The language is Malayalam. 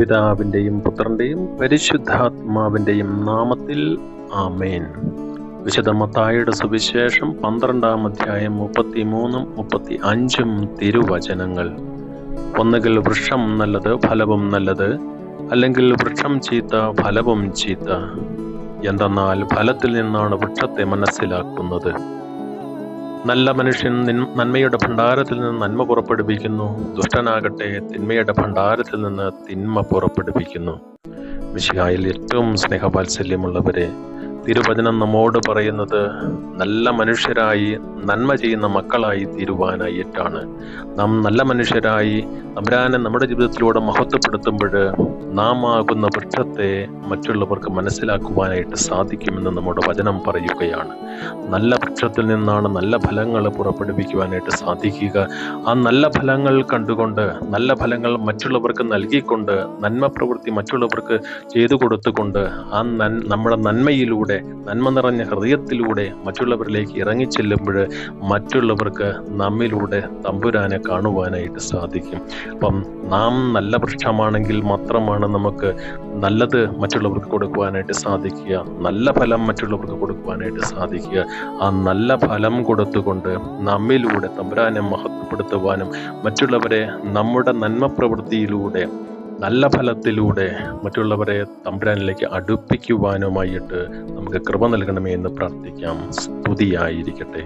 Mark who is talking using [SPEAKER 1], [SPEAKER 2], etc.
[SPEAKER 1] പിതാവിന്റെയും പുത്രന്റെയും പരിശുദ്ധാത്മാവിന്റെയും നാമത്തിൽ ആമേൻ. വിശുദ്ധ മത്തായിയുടെ സുവിശേഷം പന്ത്രണ്ടാം അധ്യായം മുപ്പത്തി മൂന്നും മുപ്പത്തി അഞ്ചും തിരുവചനങ്ങൾ. ഒന്നുകിൽ വൃക്ഷം നല്ലത് ഫലവും നല്ലത് അല്ലെങ്കിൽ വൃക്ഷം ചീത്ത ഫലവും ചീത്ത. എന്തെന്നാൽ ഫലത്തിൽ നിന്നാണ് വൃക്ഷത്തെ മനസ്സിലാക്കുന്നത്. നല്ല മനുഷ്യൻ നന്മയുടെ ഭണ്ഡാരത്തിൽ നിന്ന് നന്മ പുറപ്പെടുവിക്കുന്നു. ദുഷ്ടനാകട്ടെ തിന്മയുടെ ഭണ്ഡാരത്തിൽ നിന്ന് തിന്മ പുറപ്പെടുവിക്കുന്നു. മിശിഹായിൽ ഏറ്റവും സ്നേഹവാത്സല്യമുള്ളവരെ തിരുവചനം നമ്മോട് പറയുന്നത് നല്ല മനുഷ്യരായി നന്മ ചെയ്യുന്ന മക്കളായി തീരുവാനായിട്ടാണ്. നാം നല്ല മനുഷ്യരായി അമരാനെ നമ്മുടെ ജീവിതത്തിലൂടെ മഹത്വപ്പെടുത്തുമ്പോൾ നാം ആകുന്ന വൃക്ഷത്തെ മറ്റുള്ളവർക്ക് മനസ്സിലാക്കുവാനായിട്ട് സാധിക്കുമെന്ന് നമ്മുടെ വചനം പറയുകയാണ്. നല്ല വൃക്ഷത്തിൽ നിന്നാണ് നല്ല ഫലങ്ങൾ പുറപ്പെടുവിക്കുവാനായിട്ട് സാധിക്കുക. ആ നല്ല ഫലങ്ങൾ കണ്ടുകൊണ്ട് നല്ല ഫലങ്ങൾ മറ്റുള്ളവർക്ക് നൽകിക്കൊണ്ട് നന്മ പ്രവൃത്തി മറ്റുള്ളവർക്ക് ചെയ്തു കൊടുത്തുകൊണ്ട് ആ നമ്മുടെ നന്മയിലൂടെ നന്മ നിറഞ്ഞ ഹൃദയത്തിലൂടെ മറ്റുള്ളവരിലേക്ക് ഇറങ്ങിച്ചെല്ലുമ്പോൾ മറ്റുള്ളവർക്ക് നമ്മിലൂടെ തമ്പുരാനെ കാണുവാനായിട്ട് സാധിക്കും. അപ്പം നാം നല്ല വൃക്ഷമാണെങ്കിൽ മാത്രമാണ് നമുക്ക് നല്ലത് മറ്റുള്ളവർക്ക് കൊടുക്കുവാനായിട്ട് സാധിക്കുക. നല്ല ഫലം മറ്റുള്ളവർക്ക് കൊടുക്കുവാനായിട്ട് സാധിക്കുക. ആ നല്ല ഫലം കൊടുത്തുകൊണ്ട് നമ്മിലൂടെ തമ്പുരാനെ മഹത്വപ്പെടുത്തുവാനും മറ്റുള്ളവരെ നമ്മുടെ നന്മ പ്രവൃത്തിയിലൂടെ നല്ല ഫലത്തിലൂടെ മറ്റുള്ളവരെ തമ്പുരാനിലേക്ക് അടുപ്പിക്കുവാനുമായിട്ട് നമുക്ക് കൃപ നൽകണമേ എന്ന് പ്രാർത്ഥിക്കാം. സ്തുതിയായിരിക്കട്ടെ.